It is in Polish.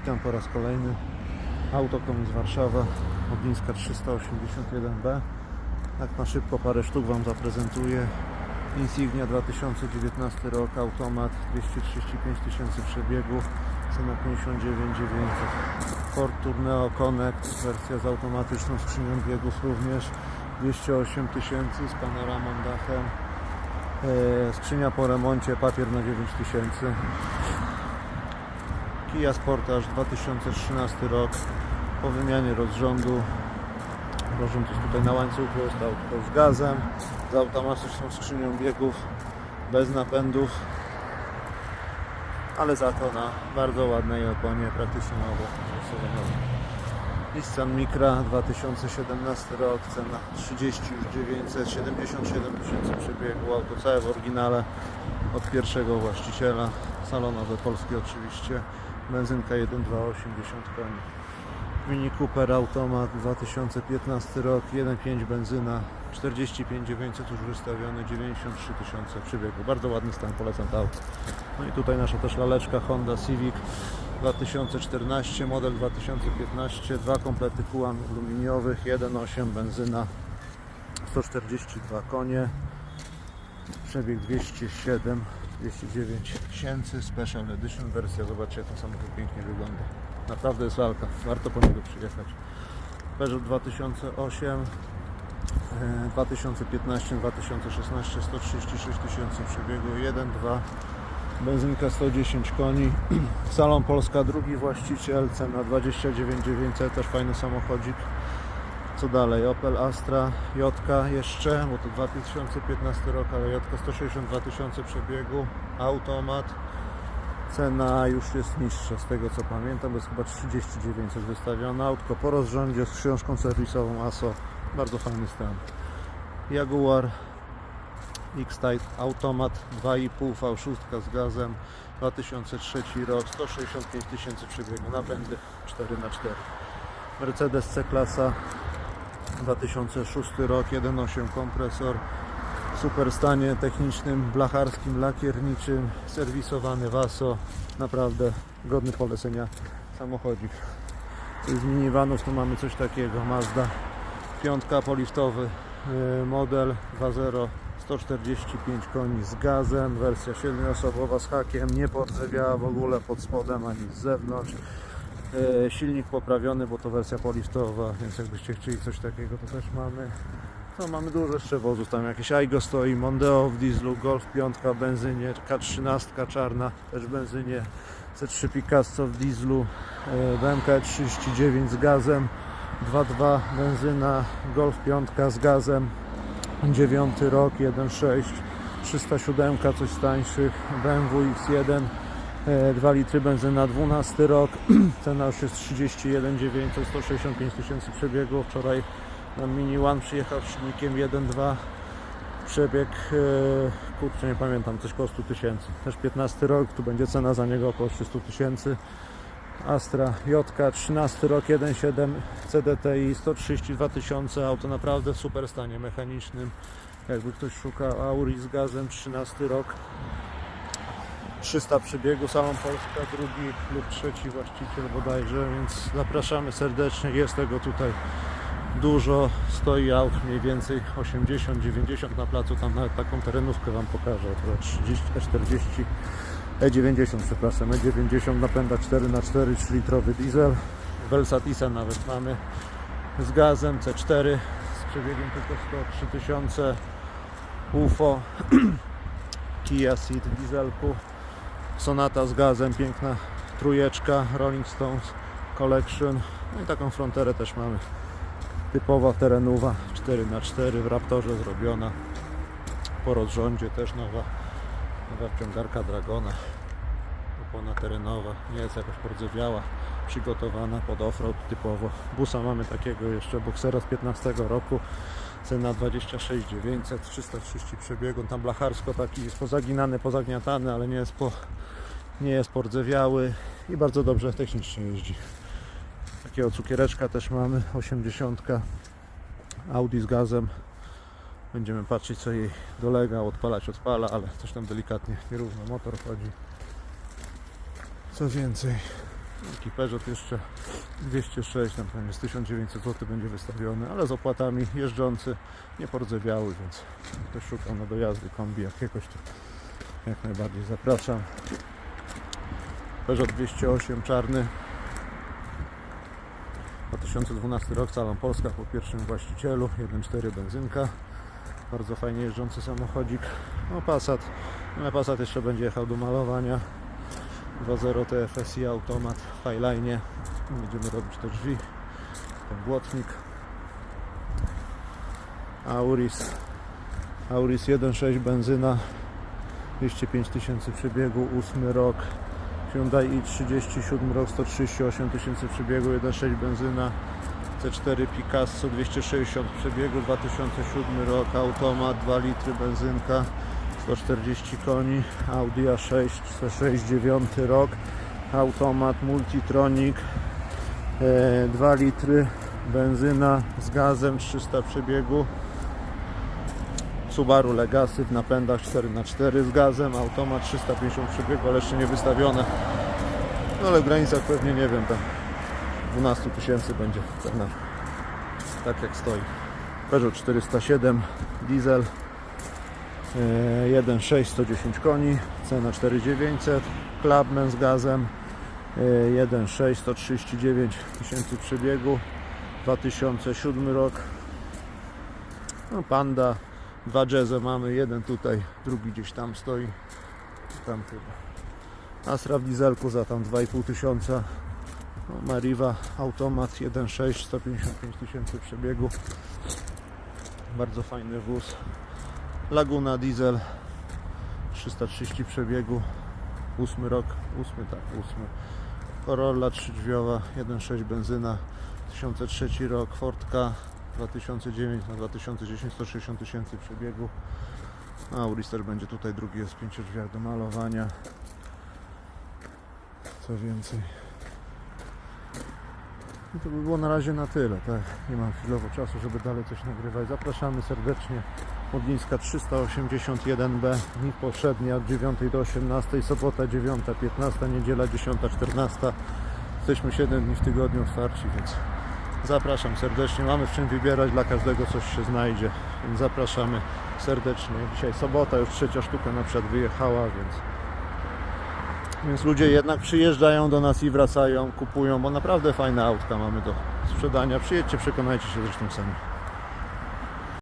Witam po raz kolejny. Autokom z Warszawa, Oblińska 381B. Tak na szybko parę sztuk Wam zaprezentuję. Insignia 2019 rok, automat 235 tysięcy przebiegów, cena 59 900. Ford Tourneo Connect, wersja z automatyczną skrzynią biegów również 208 tysięcy z panoramą dachem. E, Skrzynia po remoncie, papier na 9 tysięcy. Kia Sportage 2013 rok po wymianie rozrządu rozrząd jest tutaj na łańcuchu auto z gazem z automatyczną skrzynią biegów bez napędów ale za to na bardzo ładnej oponie praktycznie wystosowanej. Nissan Micra 2017 rok cena 30 już 977 tysięcy przebiegu auto całe w oryginale od pierwszego właściciela salonowe polskie oczywiście benzynka 1.2 80 koni Mini Cooper Automat 2015 rok 1.5 benzyna 45 900 już wystawione 93 tysiące przebiegu. Bardzo ładny stan polecam to auto. No i tutaj nasza też laleczka Honda Civic 2014 model 2015 dwa komplety kół aluminiowych 1.8 benzyna 142 konie przebieg 207 209 tysięcy Special Edition wersja zobaczcie jak ten samochód pięknie wygląda. Naprawdę jest lalka, warto po niego przyjechać. Peugeot 2008 e, 2015 2016 136 tysięcy przebiegu 1, 2 benzynka 110 koni. Salon Polska drugi właściciel cena 29 900 też fajny samochodzik co dalej? Opel Astra, Jotka jeszcze, bo to 2015 rok, ale Jotka 162 tysiące przebiegu, automat. Cena już jest niższa z tego co pamiętam, bo jest chyba 39 wystawiona. Autko po rozrządzie z książką serwisową ASO, bardzo fajny stan. Jaguar X-Type automat 2,5 V6 z gazem 2003 rok 165 tysięcy przebiegu napędy 4x4 Mercedes C-klasa 2006 rok 1.8 kompresor w super stanie technicznym, blacharskim, lakierniczym, serwisowany Vaso, naprawdę godny polecenia samochodzik. Z minivanów to mamy coś takiego, Mazda piątka poliftowy yy, model 2.0 145 koni z gazem, wersja 7-osobowa z hakiem, nie pordzewiała w ogóle pod spodem ani z zewnątrz. E, silnik poprawiony, bo to wersja poliftowa, więc jakbyście chcieli coś takiego, to też mamy. No, mamy dużo jeszcze wozów, tam jakieś Aigo stoi, Mondeo w dieslu, Golf 5 w benzynie, K13 czarna też benzynie, C3 Picasso w dieslu, e, BMK 39 z gazem, 2.2 benzyna, Golf 5 z gazem, 9 rok, 1.6, 307 coś tańszych, BMW X1 E, 2 litry benzyna, 12 rok, cena już jest 31 900, 165 tysięcy przebiegu. Wczoraj nam Mini One przyjechał silnikiem 1.2, przebieg, e, kurczę nie pamiętam, coś koło 100 tysięcy. Też 15 rok, tu będzie cena za niego około 300 tysięcy. Astra J 13 rok 1.7 CDTI 132 tysiące, auto naprawdę w super stanie mechanicznym. Jakby ktoś szukał Auri z gazem 13 rok 300 przebiegu, salon Polska, drugi lub trzeci właściciel bodajże, więc zapraszamy serdecznie, jest tego tutaj dużo, stoi aut mniej więcej 80-90 na placu, tam nawet taką terenówkę Wam pokażę, to 30, E40, E90 przepraszam, E90 napęda 4x4, 3 litrowy diesel, Velsatisa nawet mamy. Z gazem, C4 z przebiegiem tylko 103 tysiące, UFO, Kia Ceed dieselku, Sonata z gazem, piękna trójeczka Rolling Stones Collection. No i taką fronterę też mamy. Typowa terenowa 4x4 w Raptorze zrobiona. Po rozrządzie też nowa, nowa wciągarka Dragona. Opona terenowa, nie jest jakoś pordzewiała, przygotowana pod offroad typowo. Busa mamy takiego jeszcze, Boxera z 15 roku. Cena 26 900, 330 przebiegu. Tam blacharsko taki jest pozaginany, pozagniatany, ale nie jest po, nie jest pordzewiały i bardzo dobrze technicznie jeździ. Takiego cukiereczka też mamy, 80 Audi z gazem. Będziemy patrzeć co jej dolega, odpalać, odpala, ale coś tam delikatnie nierówno motor chodzi. Co więcej, Taki Peugeot jeszcze 206, tam pewnie z 1900 zł będzie wystawiony, ale z opłatami jeżdżący, nie pordzewiały, więc ktoś szukał na dojazdy kombi jakiegoś, to jak najbardziej zapraszam. Peugeot 208 czarny, 2012 rok, cała Polska po pierwszym właścicielu, 1.4 benzynka, bardzo fajnie jeżdżący samochodzik, no Passat, ale Passat jeszcze będzie jechał do malowania, 2.0 TFSI automat w Highline. Będziemy robić te drzwi, ten błotnik. Auris. Auris 1.6 benzyna. 205 tysięcy przebiegu, 8 rok. Hyundai i37 rok, 138 tysięcy przebiegu, 1.6 benzyna. C4 Picasso 260 przebiegu, 2007 rok, automat 2 litry benzynka. 140 koni, Audi A6, 169 rok, automat Multitronic, e, 2 litry, benzyna z gazem, 300 przebiegu, Subaru Legacy w napędach 4x4 z gazem, automat 350 przebiegu, ale jeszcze nie wystawione, no ale w granicach pewnie nie wiem, tam 12 tysięcy będzie cena, tak jak stoi. Peugeot 407 diesel, E, 1.6 110 koni, cena 4900, Clubman z gazem, e, 1.6 139 tysięcy przebiegu, 2007 rok, no Panda, dwa jazzy mamy, jeden tutaj, drugi gdzieś tam stoi, tam chyba. Astra w dieselku za tam 2,5 tysiąca, no, Mariva automat 1.6 155 tysięcy przebiegu, bardzo fajny wóz. Laguna Diesel 330 przebiegu. 8 rok, 8 tak, 8 Corolla trzydrzwiowa 1.6 benzyna. 2003 rok Fordka 2009 na 2010 160 tysięcy przebiegu Auris też będzie tutaj drugi jest 5 drzwiach do malowania co więcej i to by było na razie na tyle, tak? Nie mam chwilowo czasu, żeby dalej coś nagrywać. Zapraszamy serdecznie. Modlińska 381B, dni powszednie od 9 do 18, sobota 9, 15, niedziela 10, 14. Jesteśmy 7 dni w tygodniu otwarci, więc zapraszam serdecznie. Mamy w czym wybierać, dla każdego coś się znajdzie, więc zapraszamy serdecznie. Dzisiaj sobota, już trzecia sztuka na przykład wyjechała, więc więc ludzie jednak przyjeżdżają do nas i wracają, kupują, bo naprawdę fajne autka mamy do sprzedania. Przyjedźcie, przekonajcie się zresztą sami.